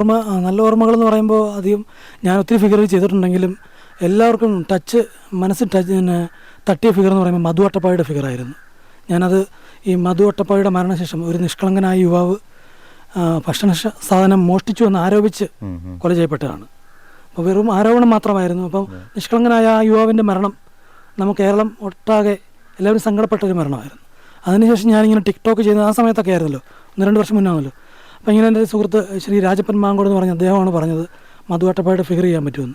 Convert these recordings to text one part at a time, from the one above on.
ഓർമ്മ നല്ല ഓർമ്മകളെന്ന് പറയുമ്പോൾ അധികം ഞാൻ ഒത്തിരി ഫിഗർ ചെയ്തിട്ടുണ്ടെങ്കിലും എല്ലാവർക്കും ടച്ച് മനസ്സിൽ ടച്ച് പിന്നെ തട്ടിയ ഫിഗർ എന്ന് പറയുമ്പോൾ മധു അട്ടപ്പാടിയുടെ ഫിഗറായിരുന്നു ഞാനത് ഈ മധു അട്ടപ്പാടിയുടെ മരണശേഷം ഒരു നിഷ്കളങ്കനായ യുവാവ് ഭക്ഷണ സാധനം മോഷ്ടിച്ചു എന്ന് ആരോപിച്ച്. കൊല ചെയ്യപ്പെട്ടതാണ് അപ്പോൾ വെറും ആരോപണം മാത്രമായിരുന്നു. അപ്പം നിഷ്കളങ്കനായ ആ യുവാവിന്റെ മരണം നമുക്ക് കേരളം ഒട്ടാകെ എല്ലാവരും സങ്കടപ്പെട്ട ഒരു മരണമായിരുന്നു. അതിനുശേഷം ഞാനിങ്ങനെ ടിക്ടോക്ക് ചെയ്യുന്ന ആ സമയത്തൊക്കെ ആയിരുന്നല്ലോ ഒന്ന് രണ്ട് വർഷം മുന്നേ ആണല്ലോ അപ്പോൾ ഇങ്ങനെ എന്റെ സുഹൃത്ത് ശ്രീ രാജപ്പൻ മാങ്കോട് എന്ന് പറഞ്ഞ അദ്ദേഹമാണ് പറഞ്ഞത് മധു മധുവട്ടപ്പായിട്ട് ഫിഗർ ചെയ്യാൻ പറ്റുമെന്ന്.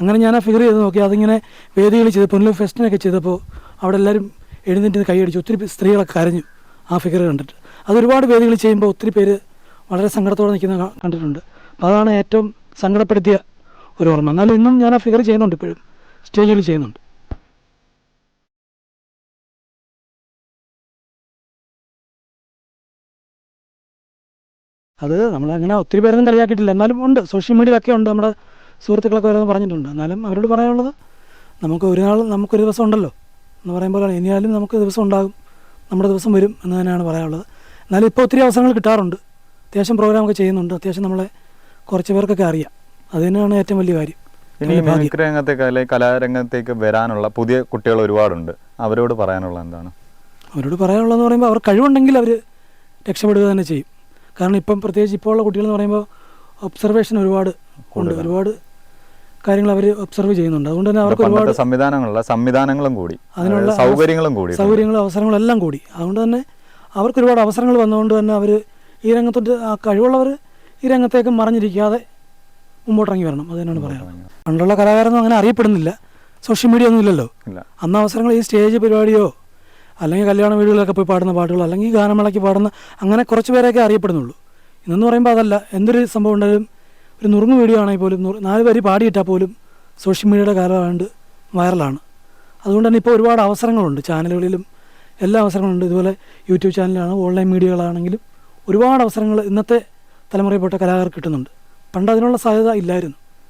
അങ്ങനെ ഞാൻ ആ ഫിഗർ ചെയ്ത് നോക്കി അതിങ്ങനെ വേദികളിൽ ചെയ്ത് പൊന്നൂർ ഫെസ്റ്റിനൊക്കെ ചെയ്തപ്പോൾ അവിടെ എല്ലാവരും എഴുന്നേറ്റ് കൈയടിച്ചു ഒത്തിരി സ്ത്രീകളൊക്കെ കരഞ്ഞു ആ ഫിഗർ കണ്ടിട്ട്. അതൊരുപാട് വേദികളിൽ ചെയ്യുമ്പോൾ ഒത്തിരി പേര് വളരെ സങ്കടത്തോടെ നിൽക്കുന്ന കണ്ടിട്ടുണ്ട്. അപ്പോൾ അതാണ് ഏറ്റവും സങ്കടപ്പെടുത്തിയ ഒരു ഓർമ്മ. എന്നാലും ഇന്നും ഞാൻ ആ ഫിഗർ ചെയ്യുന്നുണ്ട് ഇപ്പോഴും. സ്റ്റേജിൽ ചെയ്യുന്നുണ്ട്. അത് നമ്മളങ്ങനെ ഒത്തിരി പേരൊന്നും കളിയാക്കിയിട്ടില്ല. എന്നാലും ഉണ്ട്. സോഷ്യൽ മീഡിയയിലൊക്കെ ഉണ്ട് നമ്മുടെ സുഹൃത്തുക്കളൊക്കെ ഓരോന്ന് പറഞ്ഞിട്ടുണ്ട്. എന്നാലും അവരോട് പറയാനുള്ളത് നമുക്ക് ഒരു നാൾ നമുക്കൊരു ദിവസം ഉണ്ടല്ലോ എന്ന് പറയുമ്പോൾ ഇനിയാലും നമുക്ക് ദിവസം ഉണ്ടാകും. നമ്മുടെ ദിവസം വരും എന്ന് തന്നെയാണ് പറയാനുള്ളത്. എന്നാലും ഇപ്പോൾ ഒത്തിരി അവസരങ്ങൾ കിട്ടാറുണ്ട്. അത്യാവശ്യം പ്രോഗ്രാമൊക്കെ ചെയ്യുന്നുണ്ട്. അത്യാവശ്യം നമ്മളെ കുറച്ച് പേർക്കൊക്കെ അറിയാം. അത് തന്നെയാണ് ഏറ്റവും വലിയ കാര്യം. ഇനി ഈ മിമിക്രി രംഗത്തേക്ക് അല്ലെങ്കിൽ കലാരംഗത്തേക്ക് വരാനുള്ള പുതിയ കുട്ടികൾ ഒരുപാടുണ്ട്. അവരോട് പറയാനുള്ള എന്താണ്? അവരോട് പറയാനുള്ളതെന്ന് പറയുമ്പോൾ അവർ കഴിവുണ്ടെങ്കിൽ അവർ രക്ഷപ്പെടുക തന്നെ ചെയ്യും. കാരണം ഇപ്പം പ്രത്യേകിച്ച് ഇപ്പോൾ ഉള്ള കുട്ടികൾ എന്ന് പറയുമ്പോൾ ഒബ്സർവേഷൻ ഒരുപാട് ഉണ്ട്. ഒരുപാട് കാര്യങ്ങൾ അവർ ഒബ്സർവ് ചെയ്യുന്നുണ്ട്. അതുകൊണ്ട് തന്നെ അവർക്ക് ഒരുപാട് സംവിധാനങ്ങളുള്ള സംവിധാനങ്ങളും കൂടി. അതിനുള്ള സൗകര്യങ്ങളും കൂടി. സൗകര്യങ്ങളും അവസരങ്ങളും എല്ലാം കൂടി. അതുകൊണ്ട് തന്നെ അവർക്ക് ഒരുപാട് അവസരങ്ങൾ വന്നതുകൊണ്ട് തന്നെ അവർ ഈ രംഗത്തോട്ട് ആ കഴിവുള്ളവർ ഈ രംഗത്തേക്ക് മറിഞ്ഞിരിക്കാതെ മുമ്പോട്ടിറങ്ങി വരണം. അത് തന്നെയാണ് പറയുന്നത് പണ്ടുള്ള കലാകാരൊന്നും അങ്ങനെ അറിയപ്പെടുന്നില്ല. സോഷ്യൽ മീഡിയ ഒന്നും ഇല്ലല്ലോ. ഇല്ല. അന്ന് അവസരങ്ങൾ ഈ സ്റ്റേജ് പരിപാടിയോ അല്ലെങ്കിൽ കല്യാണ വീടുകളിലൊക്കെ പോയി പാടുന്ന പാട്ടുകൾ അല്ലെങ്കിൽ ഗാനമേളയ്ക്ക് പാടുന്ന അങ്ങനെ കുറച്ച് പേരെയൊക്കെ അറിയപ്പെടുന്നുള്ളൂ. ഇന്നെന്ന് പറയുമ്പോൾ അതല്ല എന്തൊരു സംഭവം ഉണ്ടായാലും ഒരു നുറുങ്ങ് വീഡിയോ ആണെങ്കിൽ പോലും നാല് പേര് പാടിയിട്ടാൽ പോലും സോഷ്യൽ മീഡിയയുടെ കാലമായതുകൊണ്ട് വൈറലാണ്. അതുകൊണ്ട് തന്നെ ഇപ്പോൾ ഒരുപാട് അവസരങ്ങളുണ്ട് ചാനലുകളിലും എല്ലാ അവസരങ്ങളുണ്ട് ഇതുപോലെ യൂട്യൂബ് ചാനലാണ് ഓൺലൈൻ മീഡിയകളാണെങ്കിലും ഒരുപാട് അവസരങ്ങൾ ഇന്നത്തെ തലമുറയിൽപ്പെട്ട കലാകാർക്ക് കിട്ടുന്നുണ്ട്. പണ്ട് അതിനുള്ള സാധ്യത ഇല്ലായിരുന്നു.